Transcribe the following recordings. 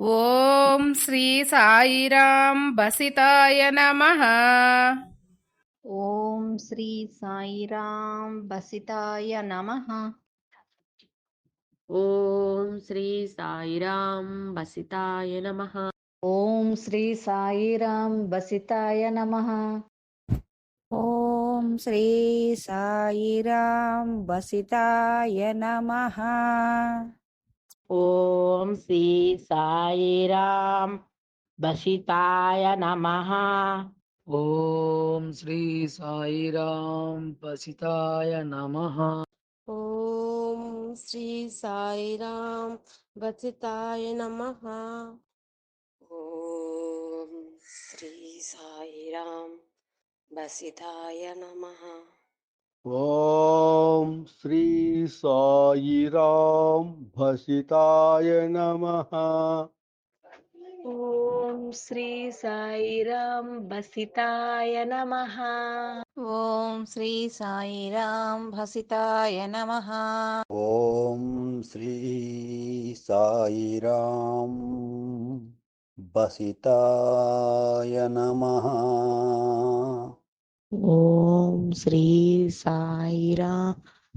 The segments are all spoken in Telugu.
ఓం శ్రీ సాయిరాం బసితాయ నమ. ఓం శ్రీ సాయిరాం బసితాయ నమ. ఓం శ్రీ సాయిరాం బసితాయ నమ. ఓం శ్రీ సాయిరాం బసితాయ నమ. ఓం శ్రీ సాయిరాం వసితాయ నమ. ఓం శ్రీ సాయిరాం బసితాయ నమ ఓం శ్రీ సాయిరాం పసితాయ నమ ఓం శ్రీ సాయిరాం వచితాయ నమ ఓం శ్రీ సాయిరాం వసితాయ నమ ఓం శ్రీ సాయిరాం భసితాయ నమ. ఓం శ్రీ సాయిరాం వసితాయ నమ. ఓం శ్రీ సాయిరాం వసితాయ నమ. ఓం శ్రీ సాయిరాం బసితాయ నమ. ఓం శ్రీ సాయిరాం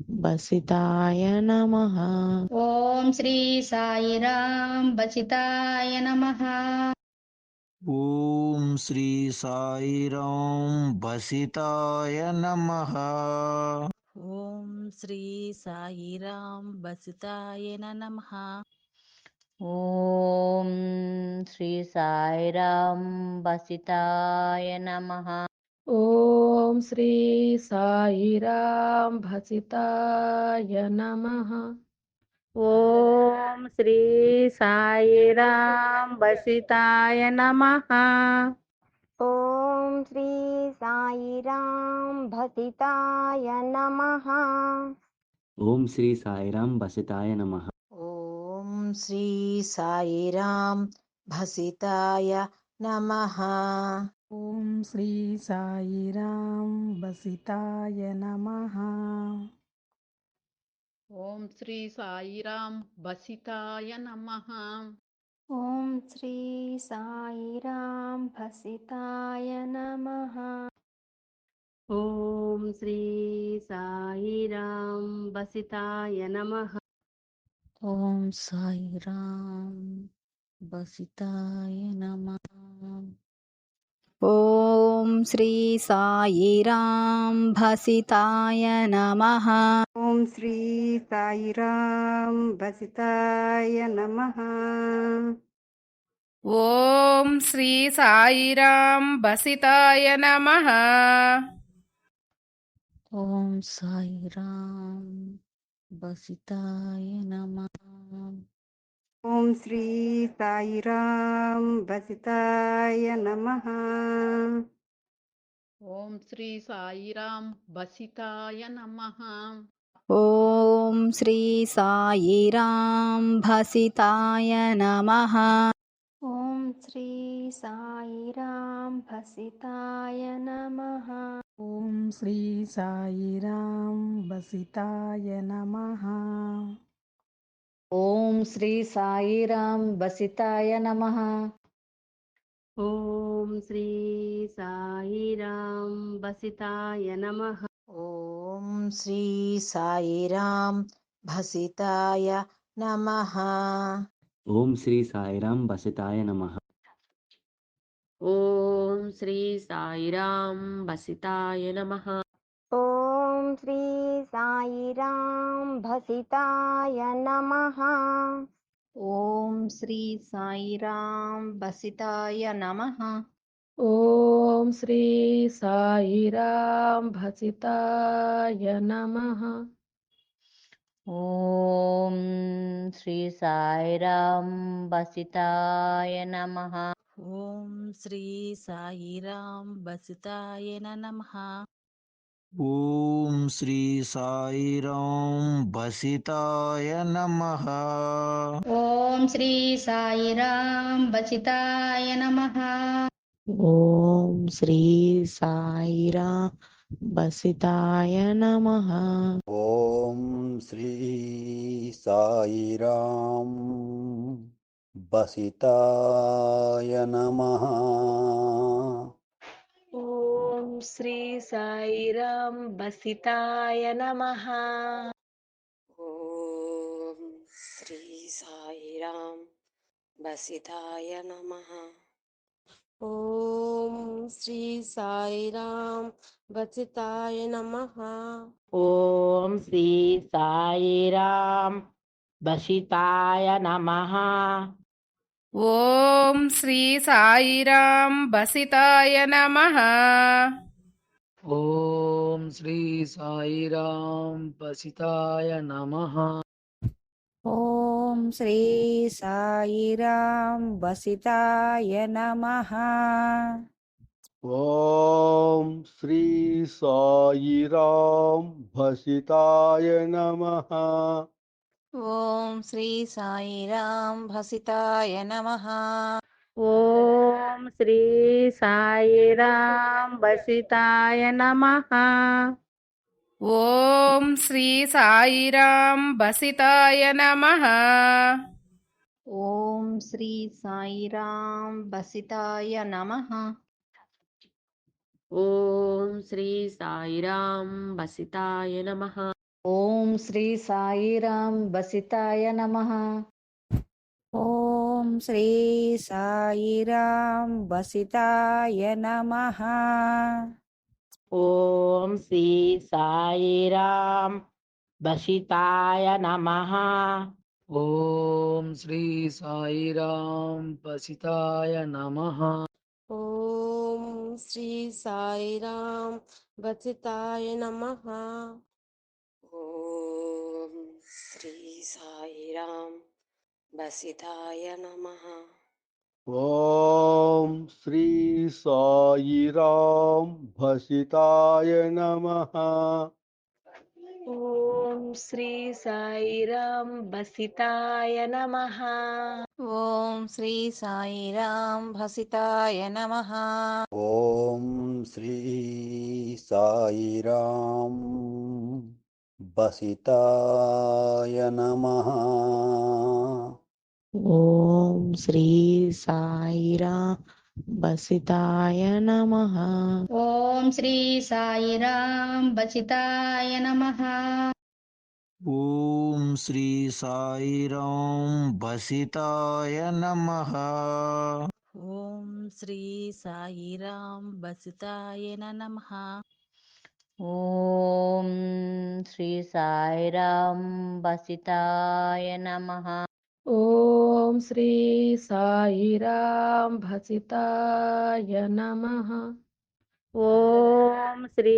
బసితాయ నమ. ఓం శ్రీ సాయిరాం బసితాయ నమ. ఓం శ్రీ సాయిరాం బసితాయ నమ. ఓం శ్రీ సాయిరాం బసితాయ నమ. ఓం శ్రీ సాయిరాం బసితాయ నమ. ఓం శ్రీ సాయిరాం భసితాయ నమ ఓం శ్రీ సాయిరాం బసితాయ నమ ఓం శ్రీ సాయిరాం భసితాయ నమ ఓం శ్రీ సాయిరాం బసితాయ నమ नमः। ॐ श्री साईराम बसिताय नमः। ॐ श्री साईराम बसिताय नमः। ॐ श्री साईराम भसिताय नमः। ॐ श्री साईराम बसिताय नमः। ॐ साईराम బసితాయ నమ. ఓం సాయిరాం బసితాయ నమ. ఓం శ్రీ సాయిరాం భసితాయ నమ. ఓం శ్రీ సాయిరాం భసితాయ నమ ఓం శ్రీ సాయిరాం బసితాయ నమ. ఓం సాయిరాం బసితాయ నమ. ॐ श्री साईराम भसिताय नमः। ॐ श्री साईराम भसिताय नमः। ॐ श्री साईराम भसिताय नमः। ॐ श्री साईराम भसिताय नमः। ॐ श्री साईराम भसिताय नमः। ఓం శ్రీ సాయిరాం భసితాయ నమ. ఓం శ్రీ సాయిరాం బసితాయ నమ. ఓం శ్రీ సాయిరాం భసితాయ నమ. ఓం శ్రీ సాయిరాం బసితాయ నమ. ఓం శ్రీ సాయిరాం బసితాయ నమ. ఓం శ్రీ సాయిరాం భసితాయ నమ ఓం శ్రీ సాయిరాం భసితాయ నమ ఓం శ్రీ సాయిరాం భసితాయ నమ ఓం శ్రీ సాయిరాం భసితాయ నమ ఓం శ్రీ సాయిరాం బసితాయ నమ ఓం శ్రీ సాయిరాం బసితాయ నమ. ఓం శ్రీ సాయిరాం బసితాయ నమ. ఓం శ్రీ సాయిరా బసితాయ నమ. ఓం శ్రీ సాయిరాం బసితాయ నమ. శ్రీ సాయిరాం బసితాయ నమః. ఓం శ్రీ సాయిరాం బసితాయ నమ. ఓం శ్రీ సాయిరాం బసితాయ నమ. ఓం శ్రీ సాయిరాం బసితాయ నమః. ఓం శ్రీ సాయిరాం బసితాయ నమః. ओम श्री साईराम पसिताय नमः। ओम श्री साईराम वसिताय नमः। ओम श्री साईराम भसिताय नमः। ओम श्री साईराम भसिताय नमः। ఓం శ్రీ సాయిరాం బసితాయ నమః. ఓం శ్రీ సాయిరాం బసితాయ నమః. ఓం శ్రీ సాయిరాం వసితాయ నమః. ఓం శ్రీ సాయిరాం బసితాయ నమ. ఓం శ్రీ సాయిరాం వసితాయ నమః. ఓం శ్రీ సాయిరాం వసితాయ నమః ఓం శ్రీ సాయిరాం బసితాయ నమః ఓం శ్రీ సాయిరాం పసితాయ నమః ఓం శ్రీ సాయిరాం బసితాయ నమ ఓం శ్రీ సాయిరాం బసిదాయ నమ. ఓం శ్రీ సాయి రామ్ భసితాయ నమ. ఓం శ్రీ సాయి రామ్ భసితాయ నమ. ఓం శ్రీ సాయి రామ్ భసితాయ నమ. ఓం శ్రీ సాయి రామ్ బసితాయ నమ. ఓం శ్రీ సాయిరాం బసితాయ నమః. ఓం శ్రీ సాయిరాం బసితాయ నమః. ఓం శ్రీ సాయిరాం బసితాయ నమః. ఓం శ్రీ సాయిరాం బసితాయ నమః. ఓం శ్రీ సాయిరాం బసితాయ నమః. ఓం శ్రీ సాయిరాం భసితాయ నమః ఓం శ్రీ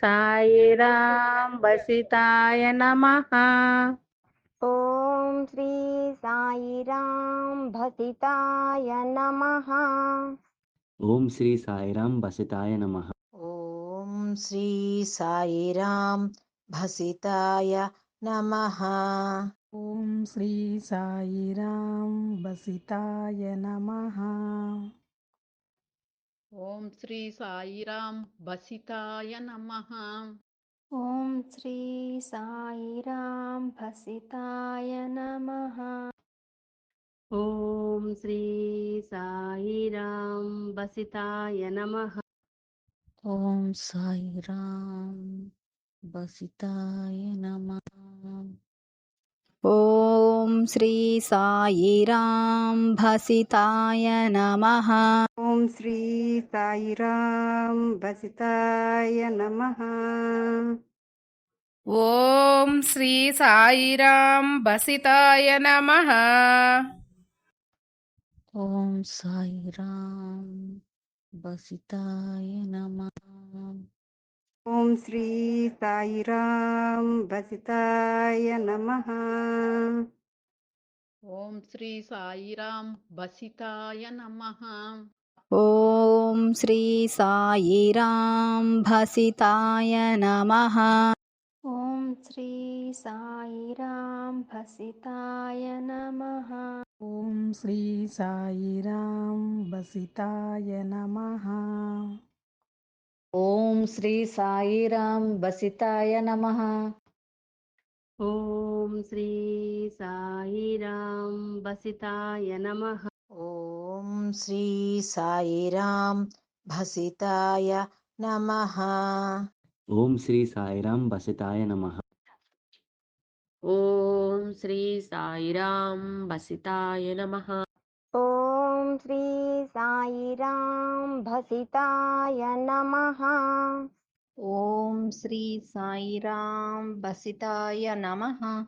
సాయిరాం బసితాయ నమః ఓం శ్రీ సాయిరాం భసితాయ నమః ఓం శ్రీ సాయిరాం బసితాయ నమః ఓం శ్రీ సాయిరాం భసితాయ నమః ఓం శ్రీ సాయిరాం బసితాయ నమః. ఓం శ్రీ సాయిరాం బసితాయ నమః. ఓం శ్రీ సాయిరాం భసితాయ నమః. ఓం శ్రీ సాయిరాం బసితాయ నమ. ఓం సాయిరాం బసితాయ నమః. ఓం శ్రీ సాయిరాం భసితాయ నమః. ఓం శ్రీ సాయిరాం భసితాయ నమః. ఓం శ్రీ సాయిరాం బసితాయ నమః. ఓం సాయిరాం బసితాయ నమః. ఓం శ్రీ సాయిరాం భసితాయ నమః. ఓం శ్రీ సాయిరాం బసితాయ నమః. ఓం శ్రీ సాయిరాం భసితాయ నమః. ఓం శ్రీ సాయిరాం భసితాయ నమః. ఓం శ్రీ సాయిరాం బసితాయ నమః. ఓం శ్రీ సాయిరాం వసితాయ నమః. ఓం శ్రీ సాయిరాం బసితాయ నమః. ఓం శ్రీ సాయిరాం భసితాయ నమః. ఓం శ్రీ సాయిరాం బసితాయ నమ. ఓం శ్రీ సాయిరాం బసితాయ నమః. ఓం ॐ श्री साईराम भसिताय नमः। ॐ श्री साईराम भसिताय नमः।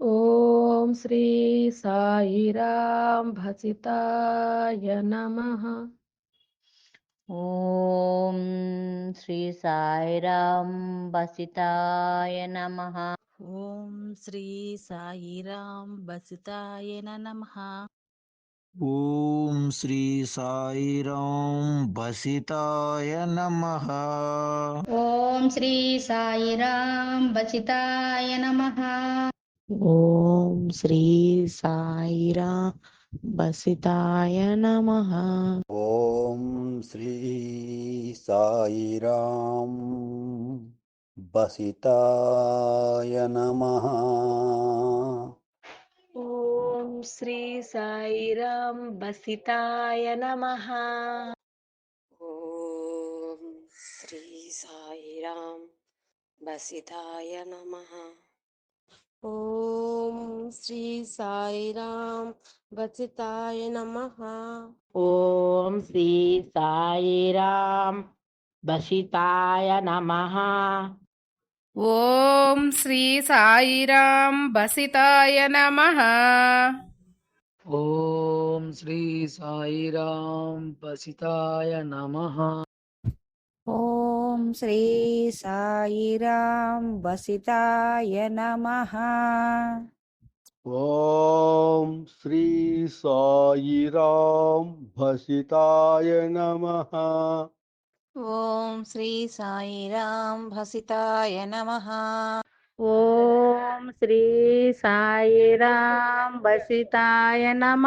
ॐ श्री साई राम भसिताय नमः। ॐ श्री साई राम भसिताय नमः। ॐ श्री साई राम भसिताय नमः। ఓం శ్రీ సాయిరాం బసితాయ నమః. ఓం శ్రీ సాయిరాం బసితాయ నమః. ఓం శ్రీ సాయిరాం బసితాయ నమః. ఓం శ్రీ సాయిరాం బసితాయ నమః. శ్రీ సాయిరాం బసితాయ నమః. ఓం శ్రీ సాయిరాం బసితాయ నమః. ఓం శ్రీ సాయిరాం బసితాయ నమః. ఓం శ్రీ సాయిరాం బసితాయ నమః. ఓం శ్రీ సాయిరాం బసితాయ నమః. ओम श्री साईराम पसिताय नमः। ॐ श्री साईराम वसिताय नमः। ॐ श्री साईराम भसिताय नमः। ॐ श्री साईराम भसिताय नमः। ఓం శ్రీ సాయిరాం బసితాయ నమ.